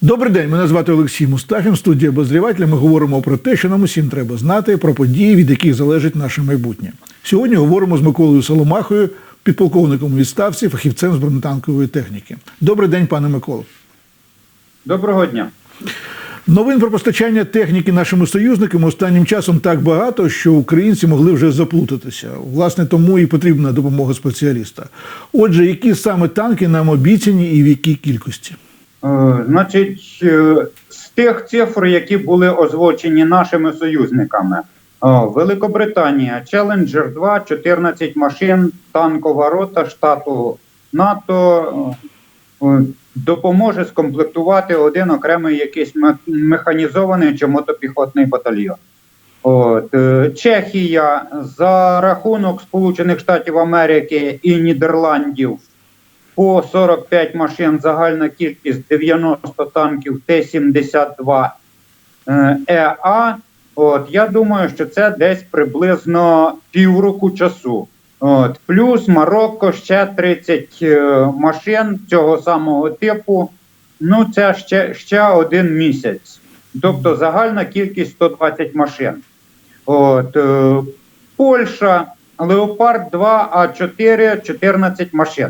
Добрий день, мене звати Олексій Мустафін. Студія обозрівателя. Ми говоримо про те, що нам усім треба знати, про події, від яких залежить наше майбутнє. Сьогодні говоримо з Миколою Соломахою, підполковником відставці, фахівцем з бронетанкової техніки. Добрий день, пане Миколо. Доброго дня. Новин про постачання техніки нашими союзниками останнім часом так багато, що українці могли вже заплутатися. Власне, тому і потрібна допомога спеціаліста. Отже, які саме танки нам обіцяні і в якій кількості? Е, значить, е, з тих цифр, які були озвучені нашими союзниками, е, Великобританія, Challenger 2, 14 машин, танкова рота штату НАТО допоможе скомплектувати один окремий якийсь механізований чи мотопіхотний батальйон. От, Чехія за рахунок Сполучених Штатів Америки і Нідерландів по 45 машин, загальна кількість 90 танків Т-72 е, ЕА. От, я думаю, що це десь приблизно півроку часу. От, плюс Марокко ще 30 е, машин цього самого типу. Ну, це ще, ще один місяць. Тобто загальна кількість 120 машин. От, е, Польща, Леопард 2 А4, 14 машин.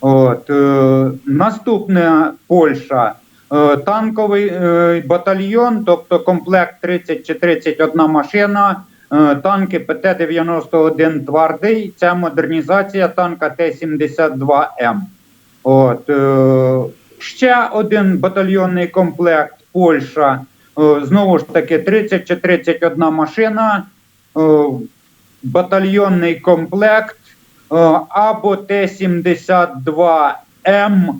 От, е, наступне Польща. Е, танковий е, батальйон, тобто комплект 30 чи 31 машина, е, танки ПТ-91 твердий. Це модернізація танка Т-72М. От, е, ще один батальйонний комплект Польща. Е, знову ж таки, 30 чи 31 машина. Е, батальйонний комплект або Т-72М,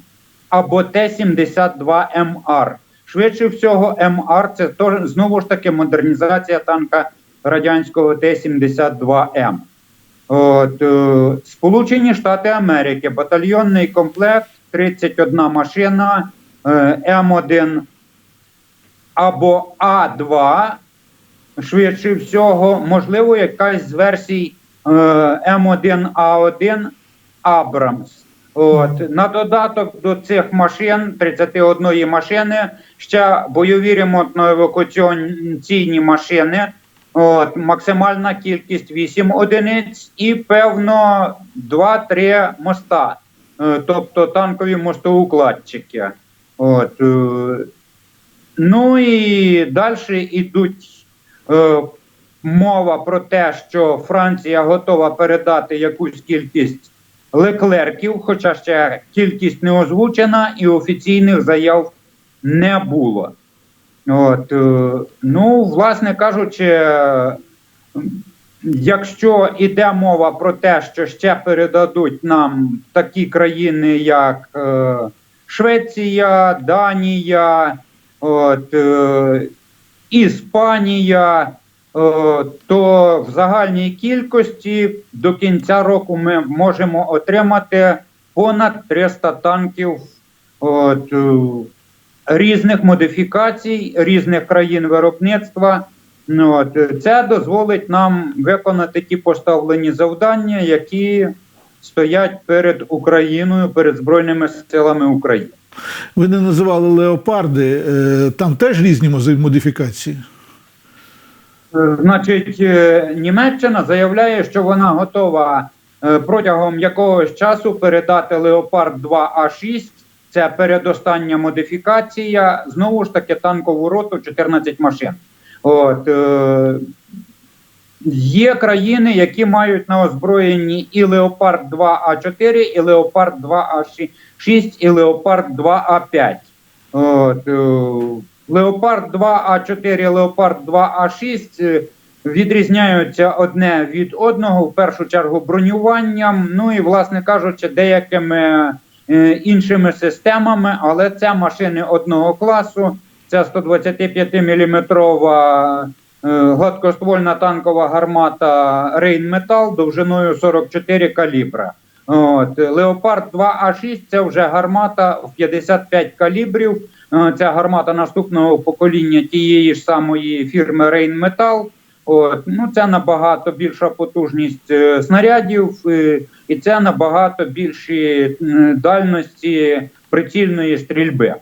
або Т-72МР. Швидше всього, МР це теж, знову ж таки модернізація танка радянського Т-72М. От, е, Сполучені Штати Америки, батальйонний комплект, 31 машина, е, М1 або А2, швидше всього, можливо, якась з версій е, М1А1 Абрамс. От, на додаток до цих машин, 31 машини, ще бойові ремонтно-евакуаційні машини. От, максимальна кількість 8 одиниць і, певно, 2-3 моста, е, тобто танкові мостоукладчики. От, е, ну і далі йдуть е, мова про те, що Франція готова передати якусь кількість леклерків, хоча ще кількість не озвучена і офіційних заяв не було. От, е, ну, власне кажучи, якщо йде мова про те, що ще передадуть нам такі країни, як е, Швеція, Данія, от, е, Іспанія, то в загальній кількості до кінця року ми можемо отримати понад 300 танків. От, е, різних модифікацій, різних країн виробництва. Ну, от, е, це дозволить нам виконати ті поставлені завдання, які стоять перед Україною, перед Збройними силами України. Ви не називали леопарди, е, там теж різні модифікації. Значить, е, Німеччина заявляє, що вона готова е, протягом якогось часу передати Леопард 2 А6. Це передостання модифікація. Знову ж таки, танкову роту 14 машин. От, е, є країни, які мають на озброєнні і Леопард 2 А4, і Леопард 2 А6, і Леопард 2 А5. От, е, Леопард 2 А4, Леопард 2 А6 е, відрізняються одне від одного, в першу чергу бронюванням, ну і, власне кажучи, деякими е, іншими системами, але це машини одного класу. Це 125 мм гладкоствольна танкова гармата Рейнметал довжиною 44 калібра. От, Леопард 2А6 це вже гармата в 55 калібрів. Е, Це гармата наступного покоління тієї ж самої фірми Rheinmetall. От, ну, це набагато більша потужність е, снарядів, е, і це набагато більші дальності прицільної стрільби.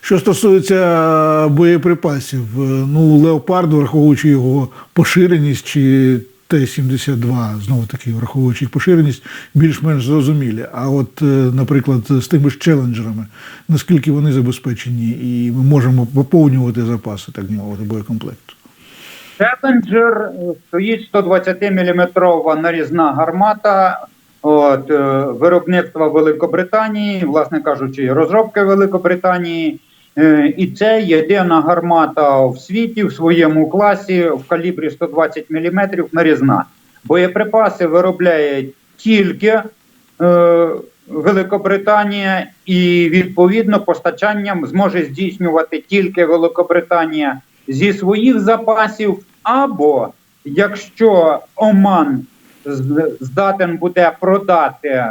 Що стосується боєприпасів, ну Леопард, враховуючи його поширеність чи Т-72, знову таки, враховуючи їх поширеність, більш-менш зрозумілі. А от, е, наприклад, з тими ж челенджерами, наскільки вони забезпечені, і ми можемо поповнювати запаси, так мовити, боєкомплекту. Челенджер е, стоїть 120-мм нарізна гармата от, е, виробництва Великобританії, власне кажучи, розробки Великобританії. Е, І це єдина гармата в світі в своєму класі в калібрі 120 мм нарізна. Боєприпаси виробляє тільки е, Великобританія, і відповідно постачанням зможе здійснювати тільки Великобританія зі своїх запасів, або якщо Оман здатен буде продати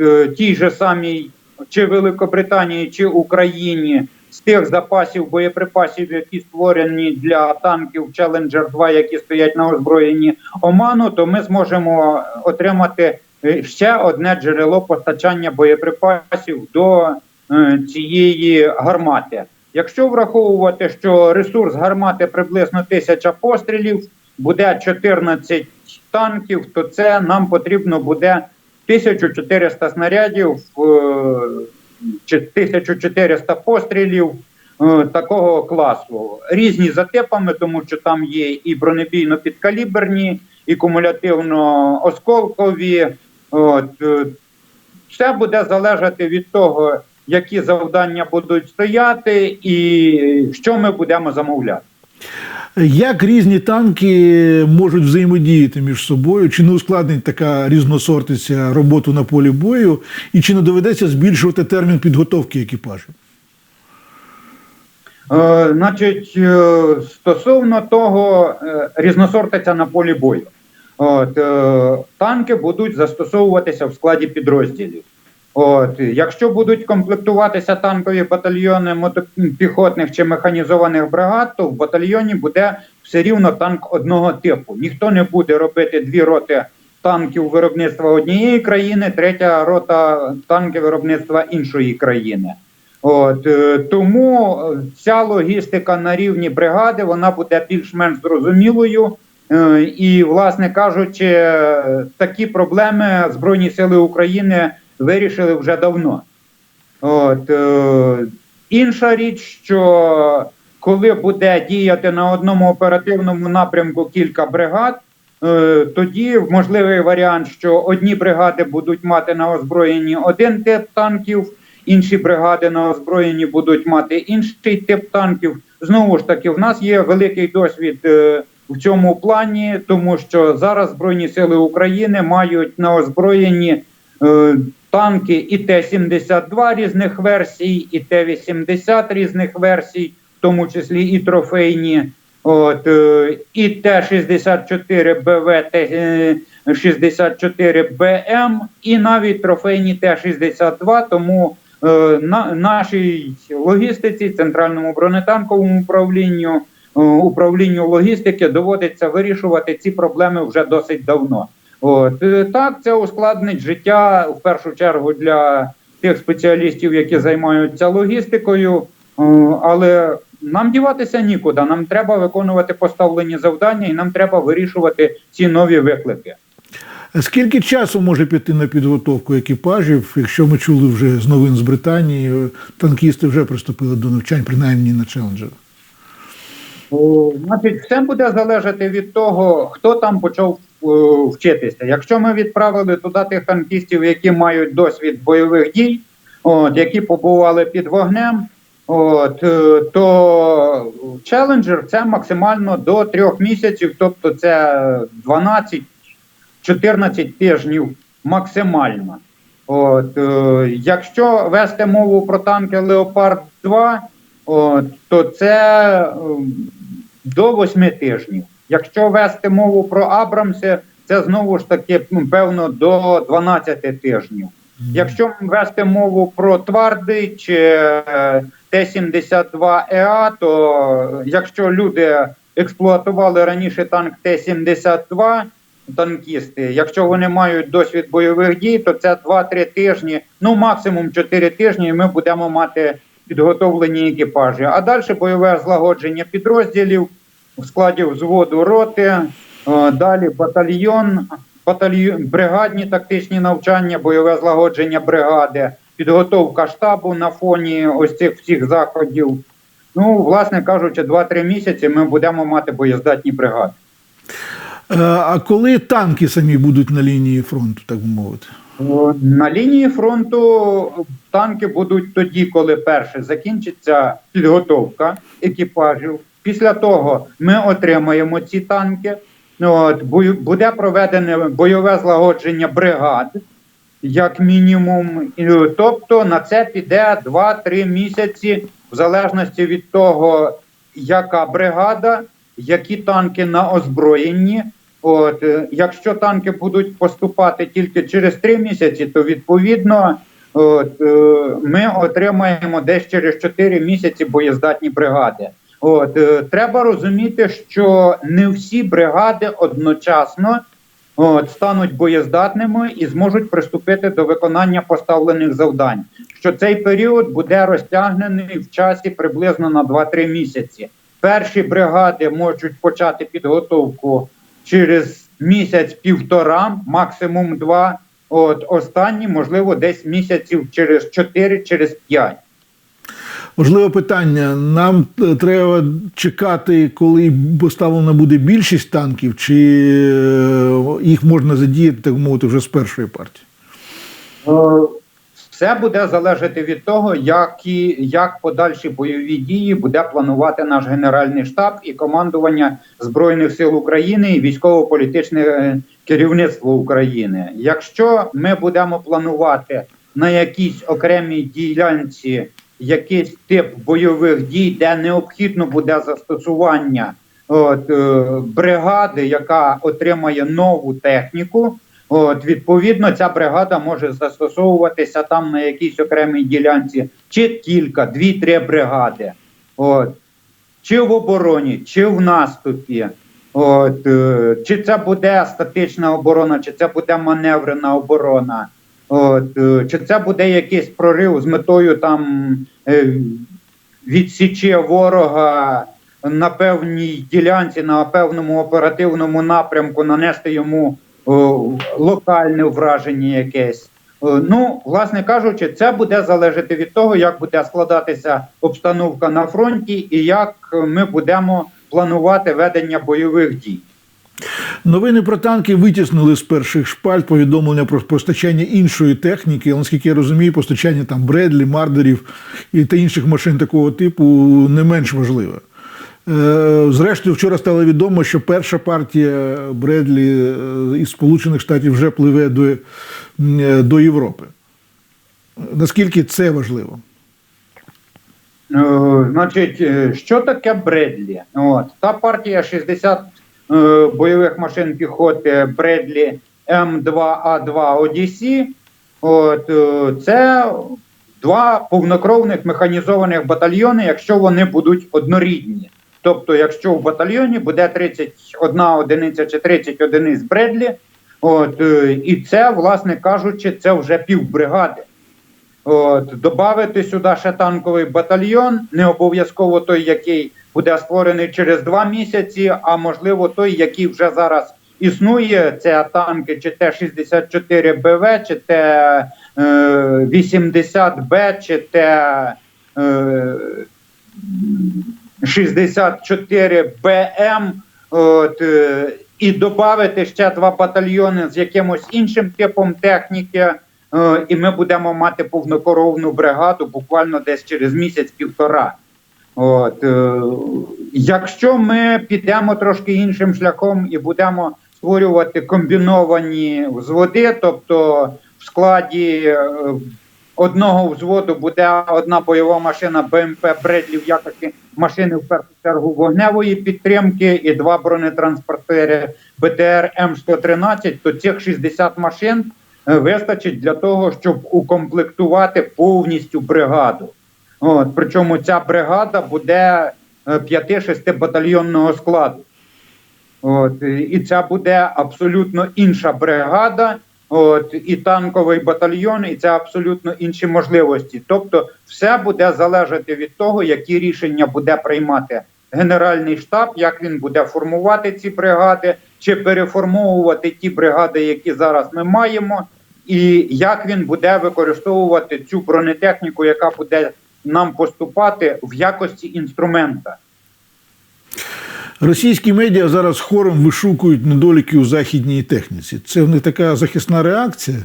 е, тій же самій чи Великобританії, чи Україні з тих запасів боєприпасів, які створені для танків Challenger 2, які стоять на озброєнні Оману, то ми зможемо отримати е, ще одне джерело постачання боєприпасів до е, цієї гармати. Якщо враховувати, що ресурс гармати приблизно тисяча пострілів, буде 14 танків, то це нам потрібно буде 1400 снарядів е, чи 1400 пострілів е, такого класу. Різні за типами, тому що там є і бронебійно-підкаліберні, і кумулятивно-осколкові. От, е, все буде залежати від того, які завдання будуть стояти, і що ми будемо замовляти. Як різні танки можуть взаємодіяти між собою? Чи не ускладнить така різносортиця роботу на полі бою, і чи не доведеться збільшувати термін підготовки екіпажів? Е, значить, е, стосовно того, е, різносортиця на полі бою. От, танки будуть застосовуватися в складі підрозділів. От, якщо будуть комплектуватися танкові батальйони мотопіхотних чи механізованих бригад, то в батальйоні буде все рівно танк одного типу. Ніхто не буде робити дві роти танків виробництва однієї країни, третя рота танків виробництва іншої країни. От е, тому ця логістика на рівні бригади вона буде більш-менш зрозумілою. Е, І, власне кажучи, такі проблеми Збройні Сили України вирішили вже давно. От, е, інша річ, що коли буде діяти на одному оперативному напрямку кілька бригад, е, тоді можливий варіант, що одні бригади будуть мати на озброєнні один тип танків, інші бригади на озброєнні будуть мати інший тип танків. Знову ж таки, в нас є великий досвід е, в цьому плані, тому що зараз Збройні Сили України мають на озброєнні е, танки і Т-72 різних версій, і Т-80 різних версій, в тому числі і трофейні. От, е, і Т-64 БВ, Т-64 БМ, і навіть трофейні Т-62, тому е, на нашій логістиці, центральному бронетанковому управлінню, е, управлінню логістики доводиться вирішувати ці проблеми вже досить давно. От е, так, це ускладнить життя в першу чергу для тих спеціалістів, які займаються логістикою, е, але нам діватися нікуди. Нам треба виконувати поставлені завдання, і нам треба вирішувати ці нові виклики. Скільки часу може піти на підготовку екіпажів, якщо ми чули вже з новин з Британії, е, танкісти вже приступили до навчань, принаймні на челенджерах? Значить, все буде залежати від того, хто там почав вчитися. Якщо ми відправили туди тих танкістів, які мають досвід бойових дій, от, які побували під вогнем, от, е, то челенджер це максимально до трьох місяців, тобто це 12-14 тижнів максимально. От, е, якщо вести мову про танки Леопард 2, от, то це е, до 8 тижнів. Якщо вести мову про Абрамси, це знову ж таки ну, певно до 12 тижнів. Якщо вести мову про твардий чи е, Т-72 ЕА, то якщо люди експлуатували раніше танк Т-72, танкісти, якщо вони мають досвід бойових дій, то це 2-3 тижні, ну максимум 4 тижні, і ми будемо мати підготовлені екіпажі. А далі бойове злагодження підрозділів в складі взводу роти, е, далі батальйон, батальйон, бригадні тактичні навчання, бойове злагодження бригади, підготовка штабу на фоні ось цих всіх заходів. Ну, власне кажучи, 2-3 місяці ми будемо мати боєздатні бригади. Е, А коли танки самі будуть на лінії фронту, так би мовити? На лінії фронту танки будуть тоді, коли перше закінчиться підготовка екіпажів. Після того ми отримаємо ці танки. От, буде проведене бойове злагодження бригад, як мінімум. Тобто на це піде 2-3 місяці, в залежності від того, яка бригада, які танки на озброєнні. От, е, якщо танки будуть поступати тільки через 3 місяці, то відповідно от, е, ми отримаємо десь через 4 місяці боєздатні бригади. От, е, треба розуміти, що не всі бригади одночасно от, стануть боєздатними і зможуть приступити до виконання поставлених завдань. Що цей період буде розтягнений в часі приблизно на 2-3 місяці. Перші бригади можуть почати підготовку через місяць-півтора, максимум два. От останні, можливо, десь місяців через 4, через 5. Важливе питання. Нам е, треба чекати, коли поставлена буде більшість танків, чи е, їх можна задіяти, так мовити, вже з першої партії? Е, Все буде залежати від того, які, як подальші бойові дії буде планувати наш Генеральний штаб і командування Збройних сил України і військово-політичне керівництво України. Якщо ми будемо планувати на якійсь окремій ділянці якийсь тип бойових дій, де необхідно буде застосування от, е, бригади, яка отримає нову техніку, От, відповідно, ця бригада може застосовуватися там на якійсь окремій ділянці, чи кілька, дві-три бригади. От. Чи в обороні, чи в наступі. От, е, чи це буде статична оборона, чи це буде маневрена оборона, от, е, чи це буде якийсь прорив з метою там е, відсічі ворога на певній ділянці, на певному оперативному напрямку, нанести йому локальне враження якесь. Ну, власне кажучи, це буде залежати від того, як буде складатися обстановка на фронті і як ми будемо планувати ведення бойових дій. Новини про танки витіснили з перших шпальт повідомлення про постачання іншої техніки. Але, Наскільки я розумію, постачання там Бредлі, Мардерів і та інших машин такого типу не менш важливе. Е, Зрештою, вчора стало відомо, що перша партія Бредлі е, із Сполучених Штатів вже пливе до, е, до Європи. Наскільки це важливо? Значить, що таке Бредлі? От та партія 60 е, бойових машин піхоти Бредлі М2А2 Одісі. От е, це два повнокровних механізованих батальйони, якщо вони будуть однорідні. Тобто, якщо в батальйоні буде 31 одиниця чи 30 одиниць Бредлі, от, е, і це, власне кажучи, це вже півбригади. От, добавити сюди ще танковий батальйон, не обов'язково той, який буде створений через два місяці, а можливо той, який вже зараз існує. Це танки чи Т-64БВ, чи Т-80Б, чи Т-64БМ. От, е, і додати ще два батальйони з якимось іншим типом техніки. Е, і ми будемо мати повнокоровну бригаду буквально десь через місяць-півтора. От, е, якщо ми підемо трошки іншим шляхом і будемо створювати комбіновані взводи, тобто в складі е, одного взводу буде одна бойова машина БМП Бредлі в якості машини в першу чергу вогневої підтримки і два бронетранспортери БТР М113, то цих 60 машин е, вистачить для того, щоб укомплектувати повністю бригаду. От, причому ця бригада буде 5-6 батальйонного складу. От, і- і це буде абсолютно інша бригада, от, і танковий батальйон, і це абсолютно інші можливості. Тобто, все буде залежати від того, які рішення буде приймати Генеральний штаб, як він буде формувати ці бригади, чи переформовувати ті бригади, які зараз ми маємо, і як він буде використовувати цю бронетехніку, яка буде нам поступати в якості інструмента. Російські медіа зараз хором вишукують недоліки у західній техніці. Це в них така захисна реакція.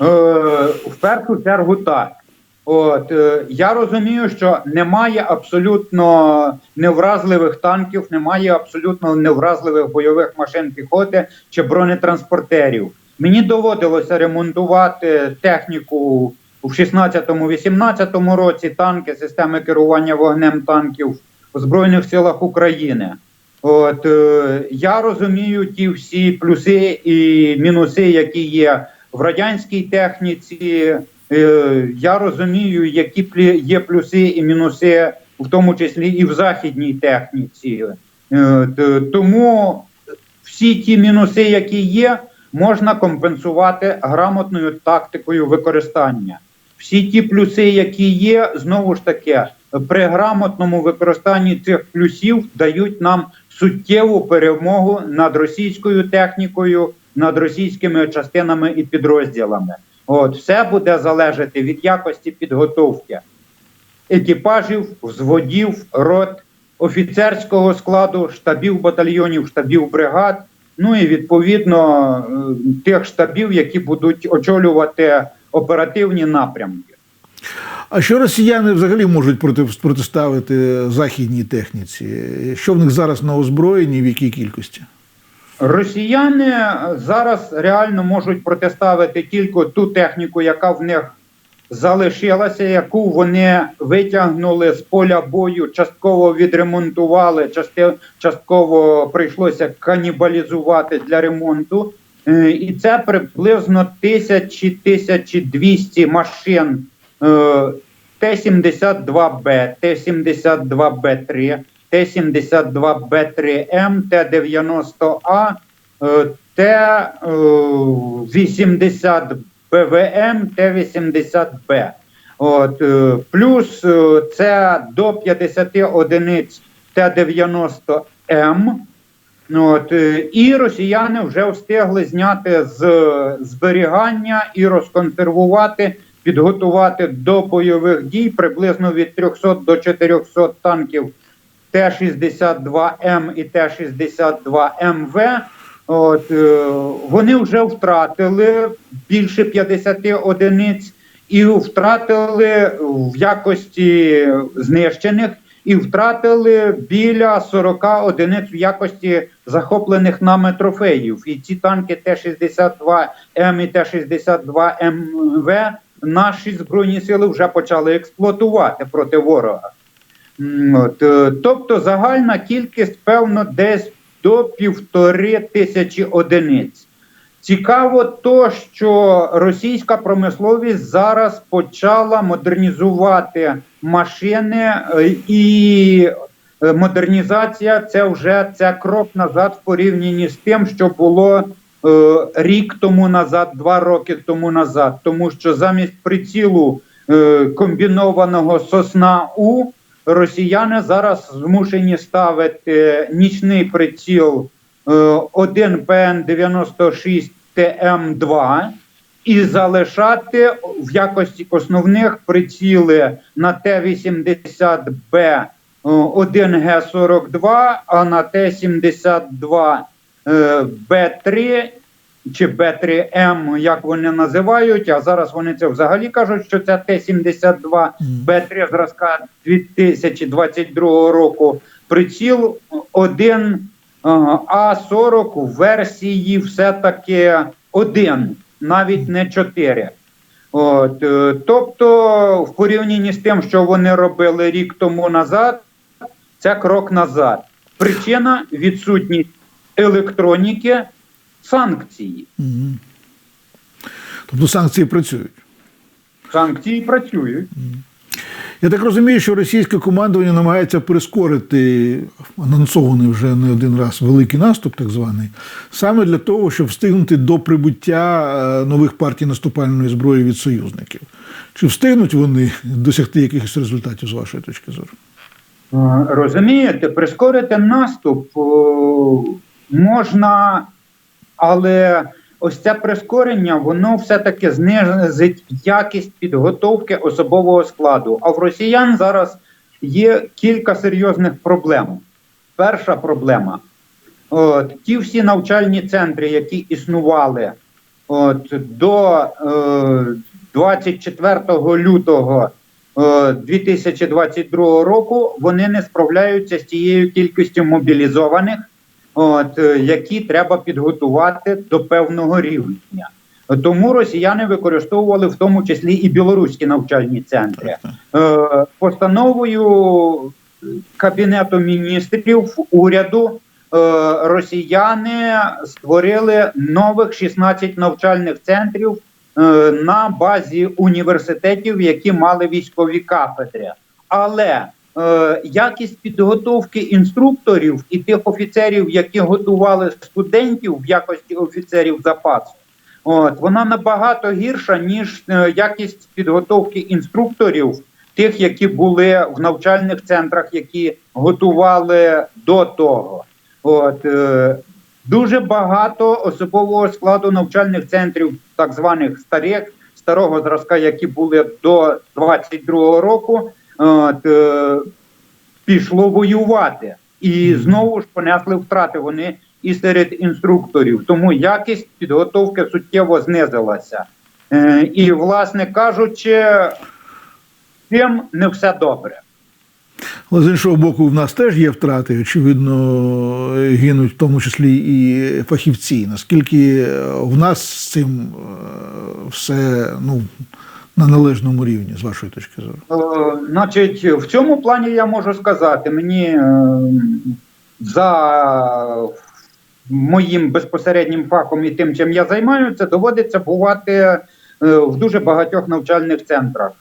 Е, в першу чергу так. От е, я розумію, що немає абсолютно невразливих танків, немає абсолютно невразливих бойових машин піхоти чи бронетранспортерів. Мені доводилося ремонтувати техніку в 16-18 році, танки, системи керування вогнем танків у Збройних силах України. От е, я розумію ті всі плюси і мінуси, які є в радянській техніці. Е, я розумію, які плі- є плюси і мінуси, в тому числі і в західній техніці. Е, тому всі ті мінуси, які є, можна компенсувати грамотною тактикою використання. Всі ті плюси, які є, знову ж таки, при грамотному використанні цих плюсів дають нам суттєву перемогу над російською технікою, над російськими частинами і підрозділами. От все буде залежати від якості підготовки екіпажів, взводів, рот, офіцерського складу, штабів батальйонів, штабів бригад. Ну і відповідно е, тих штабів, які будуть очолювати оперативні напрямки. А що росіяни взагалі можуть проти, протиставити західній техніці? Що в них зараз на озброєнні, в якій кількості? Росіяни зараз реально можуть протиставити тільки ту техніку, яка в них залишилася, яку вони витягнули з поля бою, частково відремонтували, частково прийшлося канібалізувати для ремонту. Е, І це приблизно 1000-1200 машин е, Т-72Б, Т-72Б3, Т-72Б3М, Т-90А, е, Т-80БВМ, Т-80Б. От, е, плюс е, це до 50 одиниць Т-90М. От, е, і росіяни вже встигли зняти з зберігання і розконсервувати, підготувати до бойових дій приблизно від 300 до 400 танків Т-62М і Т-62МВ. От, е, вони вже втратили більше 50 одиниць і втратили в якості знищених, і втратили біля 40 одиниць в якості захоплених нами трофеїв. І ці танки Т-62М і Т-62МВ наші збройні сили вже почали експлуатувати проти ворога. От, е, тобто загальна кількість, певно, десь до півтори тисячі одиниць. Цікаво то, що російська промисловість зараз почала модернізувати машини, е, і е, модернізація це вже це крок назад в порівнянні з тим, що було е, рік тому назад, два роки тому назад. Тому що замість прицілу е, комбінованого сосна У росіяни зараз змушені ставити нічний приціл е, 1 ПН 96 ТМ2 і залишати в якості основних приціли на Т-80Б 1Г42, а на Т-72 е, Б3 чи Б3М, як вони називають, а зараз вони це взагалі кажуть, що це Т-72 Б3 зразка 2022 року. Приціл 1 А40 в версії все-таки 1, навіть не 4. От, е, тобто, в порівнянні з тим, що вони робили рік тому назад, це крок назад. Причина відсутність електроніки, санкції. Мгм. Тобто санкції працюють. Санкції працюють. Я так розумію, що російське командування намагається прискорити анонсований вже не один раз великий наступ, так званий, саме для того, щоб встигнути до прибуття е, нових партій наступальної зброї від союзників. Чи встигнуть вони досягти якихось результатів з вашої точки зору? Е, Розумієте, прискорити наступ можна, але ось це прискорення, воно все-таки знизить якість підготовки особового складу. А в росіян зараз є кілька серйозних проблем. Перша проблема. От, ті всі навчальні центри, які існували от, до е, 24 лютого е, 2022 року, вони не справляються з тією кількістю мобілізованих, от, е, які треба підготувати до певного рівня. Тому росіяни використовували в тому числі і білоруські навчальні центри. Е, Постановою Кабінету міністрів уряду е, росіяни створили нових 16 навчальних центрів на базі університетів, які мали військові кафедри. Але е, якість підготовки інструкторів і тих офіцерів, які готували студентів в якості офіцерів запасу, От вона набагато гірша ніж е, якість підготовки інструкторів, тих, які були в навчальних центрах, які готували до того. От е, дуже багато особового складу навчальних центрів, так званих старих старого зразка, які були до 22-го року, от, е, пішло воювати і знову ж понесли втрати. Вони і серед інструкторів. Тому якість підготовки суттєво знизилася. Е, і, власне кажучи, цим не все добре. Але з іншого боку, в нас теж є втрати. Очевидно, гинуть в тому числі і фахівці. Наскільки в нас з цим е, все ну, на належному рівні, з вашої точки зору? Е, значить, в цьому плані я можу сказати, мені е, за моїм безпосереднім фахом і тим, чим я займаюся, доводиться бувати е, в дуже багатьох навчальних центрах.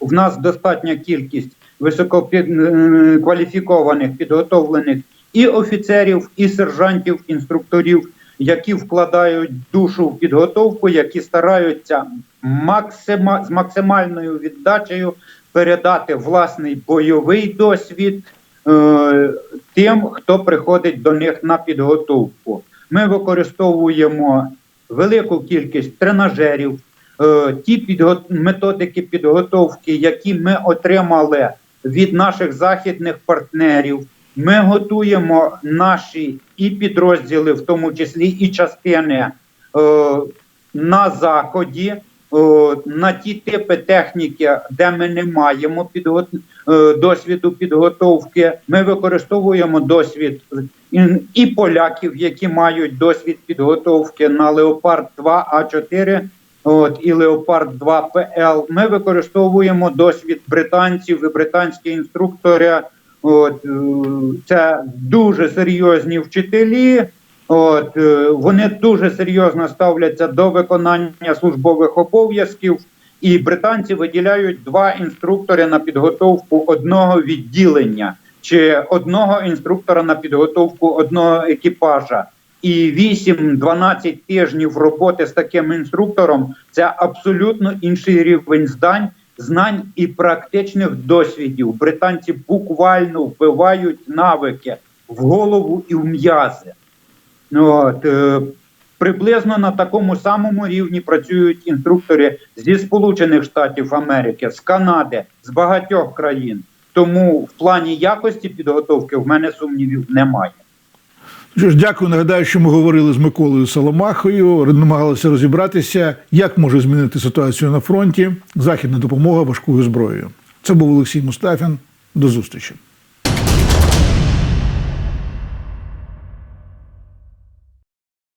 В нас достатня кількість висококваліфікованих, підготовлених і офіцерів, і сержантів, інструкторів, які вкладають душу в підготовку, які стараються максима, з максимальною віддачею передати власний бойовий досвід е, тим, хто приходить до них на підготовку. Ми використовуємо велику кількість тренажерів, е, ті підго... методики підготовки, які ми отримали від наших західних партнерів. Ми готуємо наші і підрозділи, в тому числі і частини е, на заході, е, на ті типи техніки, де ми не маємо підго... е, досвіду підготовки. Ми використовуємо досвід і, поляків, які мають досвід підготовки на Леопард 2 А4. От і Леопард 2 ПЛ. Ми використовуємо досвід британців і британські інструктори. От е, це дуже серйозні вчителі. От е, вони дуже серйозно ставляться до виконання службових обов'язків, і британці виділяють два інструктори на підготовку одного відділення чи одного інструктора на підготовку одного екіпажа. І 8-12 тижнів роботи з таким інструктором це абсолютно інший рівень здань, знань і практичних досвідів. Британці буквально вбивають навики в голову і в м'язи. От, е, приблизно на такому самому рівні працюють інструктори зі Сполучених Штатів Америки, з Канади, з багатьох країн. Тому в плані якості підготовки в мене сумнівів немає. Що ж, дякую. Нагадаю, що ми говорили з Миколою Соломахою, намагалися розібратися, як може змінити ситуацію на фронті західна допомога важкою зброєю. Це був Олексій Мустафін. До зустрічі.